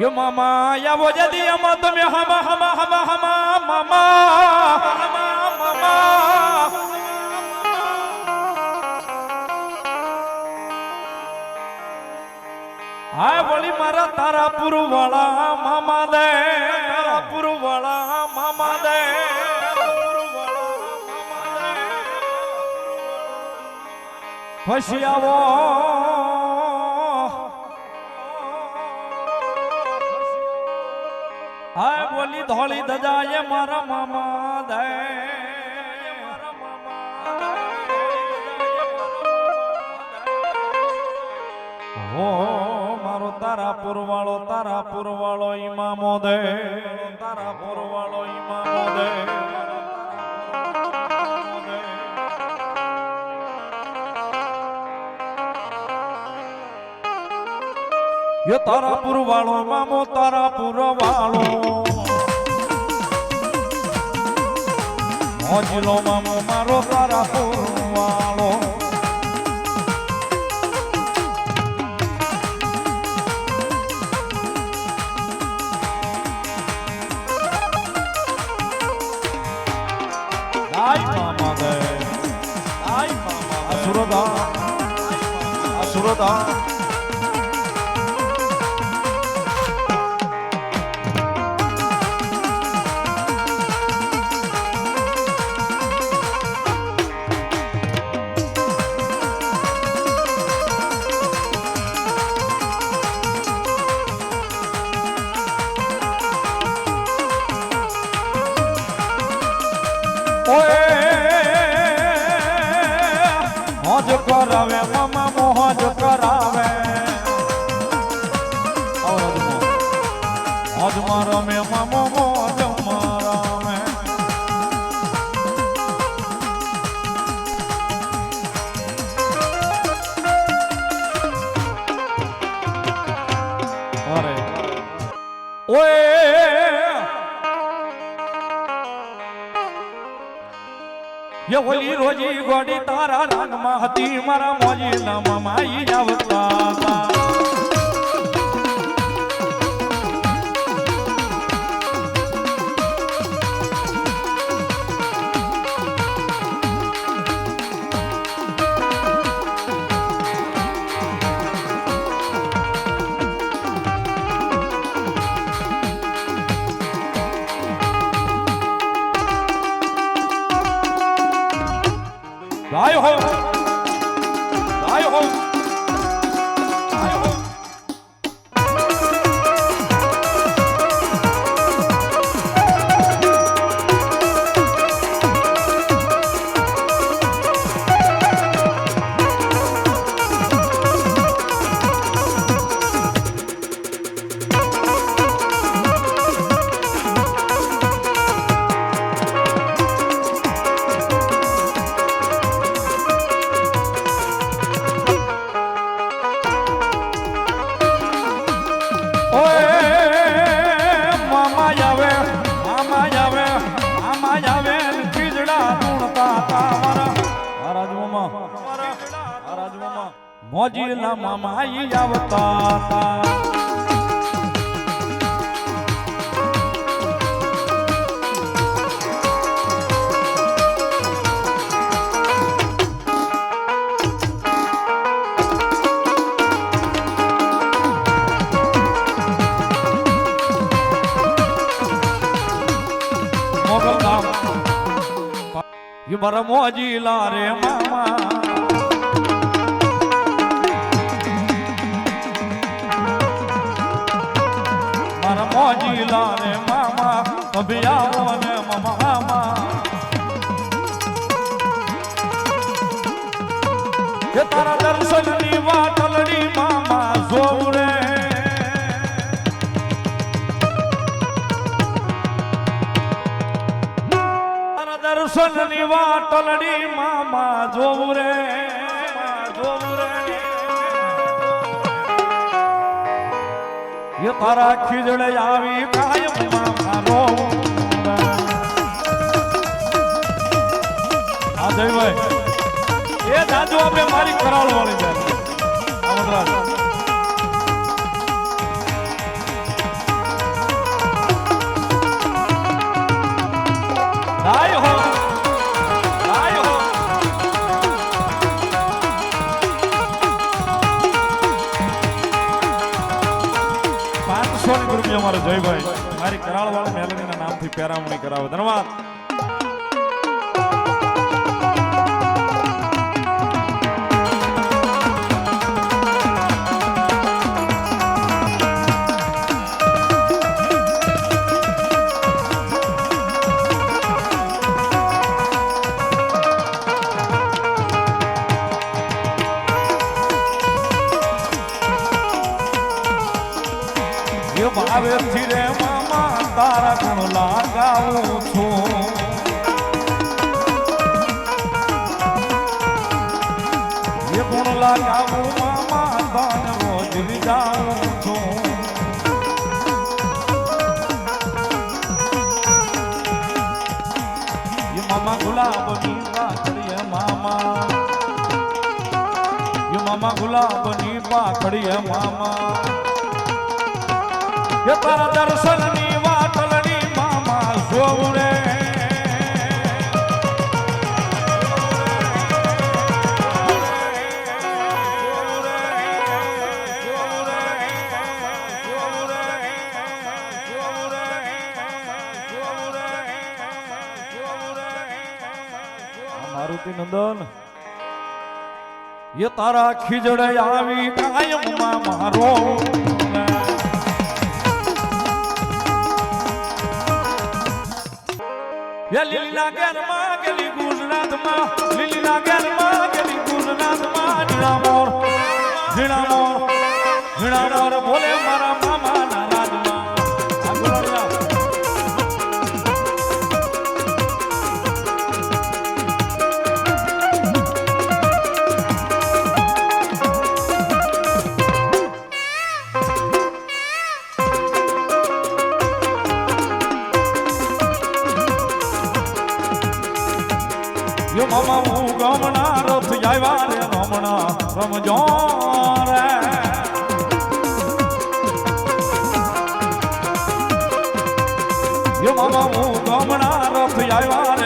યો મામા યાવો જદી અમા તમે હમા હમા હમા હમા, મામા મામા હાય વળી મારા તારાપુર વાળા મામા દે. તારાપુર વાળા મામા દે. પછી આવો. હાય બોલી ધોળી ધજાએ મારા મામા દે. હો, મારો તારા પુરવાળો તારા પુરવાળો ઈમામો દે. તારા પુરવાળો ઈમામો દે. તારાપુર વાળો મામો તારાપુર વાળો. મોજલો મામો મારો તારાપુર વાળો. Ay mama જે હોલી રોજી ગોડી તારા રાગમાં હતી. મારા મોજીલા મામાઈ આવતા મોજીલા મામા ઈ આવતા તા મોગલ ધામ ઈ મારા મામા. એ તારા ખીજડે આવી કાયમ મામા રોઉં રે. આ જયભાઈ એ દાદુ આપણે મારી કરાળ વાળી જાય ની કૃપી અમારો જયભાઈ. મારી કરાળવાળા મેલડીના નામથી પેરામણી કરાવો. ધન્યવાદ. એ ભાવેથી રે મામા, તારા ગુણ લાગાવું છું. લાગાવું મામા, તને રોજ વિજાવું છું. મામા ગુલાબની પાખડીએ મામા. યુ મામા ગુલાબની પાખડીએ મામા. તારા દર્શનની વાતલની મામા જોવરે મારુતિ નંદન એ તારા ખીજડે આવી કાયમ મારો એ લીલા ગેરમાં ગેલી ગુજરાતમાં લીલા ગેરમાં ગેલી ગુજરાતમાં. ઝીણા મોર ઝીણા મોર ઝીણા મોર, બોલે મારા યો મામા, હું ગમણા રથ આવ્યા રે રમણા રમજો રે. યો મામા, હું ગમણા રથ આવ્યા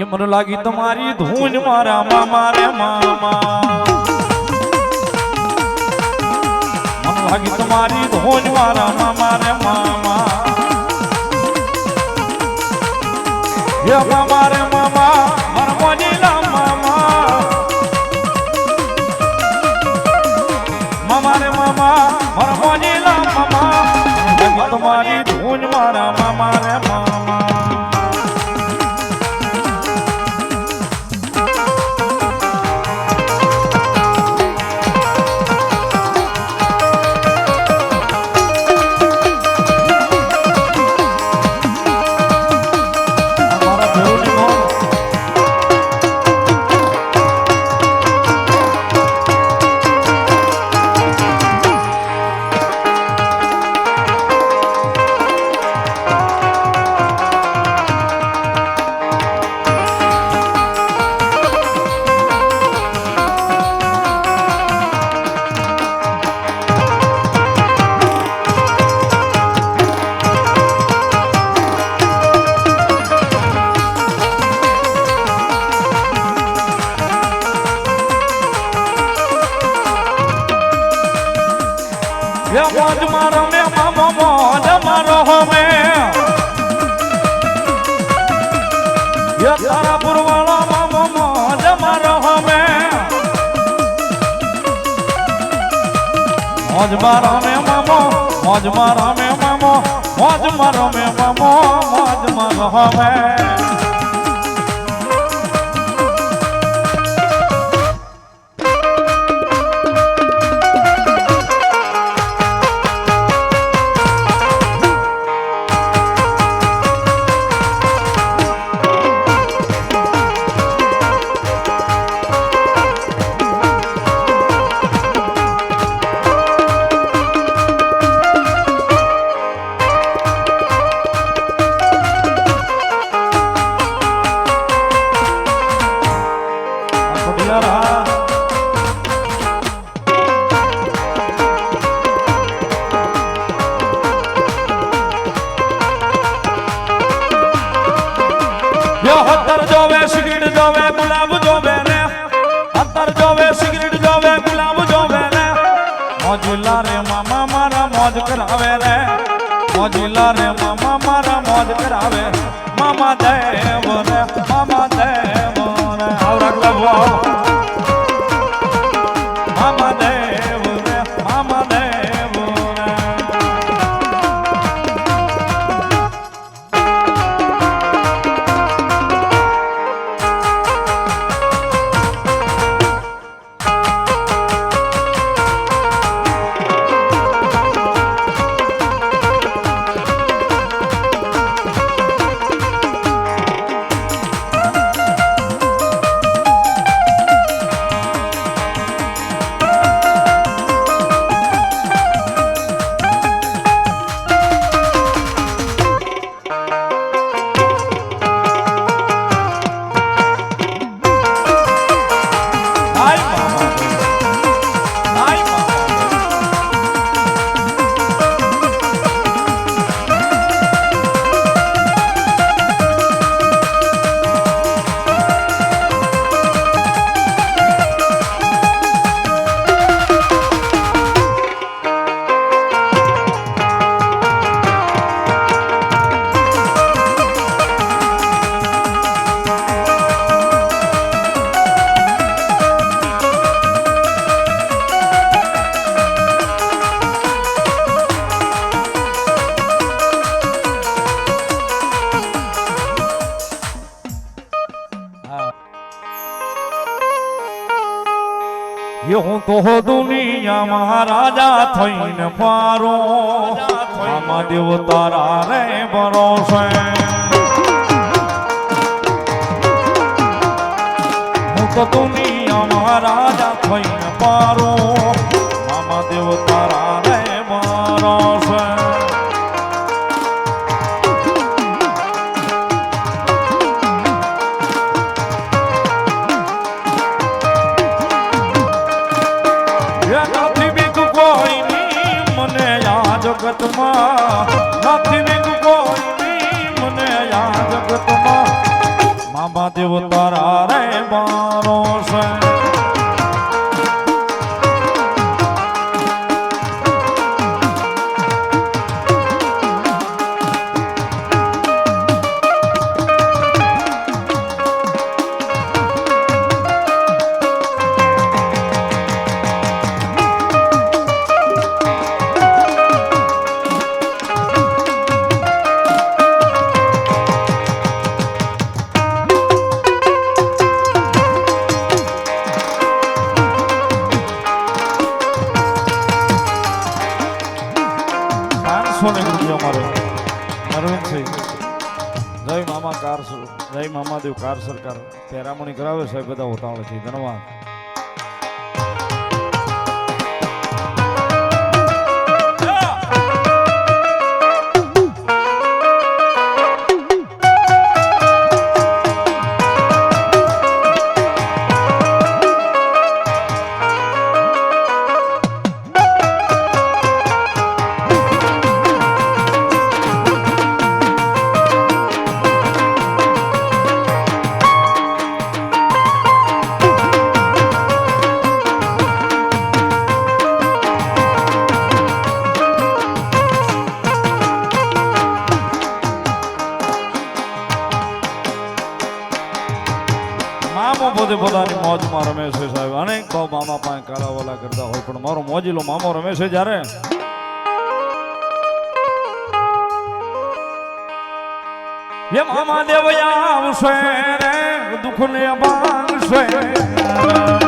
એ મને લાગી તમારી ધૂન મારા મામા. રે મામા મને લાગી તમારી ધૂન મારા મામા. રે મામા એ મામા રે મામા. મોજ મારો મે મામો મોજ મારો મે મામો મોજ મારો મે મામો મોજ મારો મોજીલા રે મામા મારા મોજ કરાવે. મામા દેવ રે હું તો દુનિયામાં રાજા થઈને પારો. આમાં દેવ તારા રે ભરોસે. હું તો દુનિયામાં રાજા થઈને પારો. મામા દેવ તારા રે ભરોસે. સરકાર પેરામણી કરાવે સાહેબ બધા ઉતાવળ છે. ધન્યવાદ. રમે છે સાહેબ. અનેક ભાવ મામા પાસે કાલાવાલા કરતા હોય, પણ મારો મોજીલો મામો રમે છે જ્યારે? એ મામા દેવ આવશે રે દુઃખ ને બાંધશે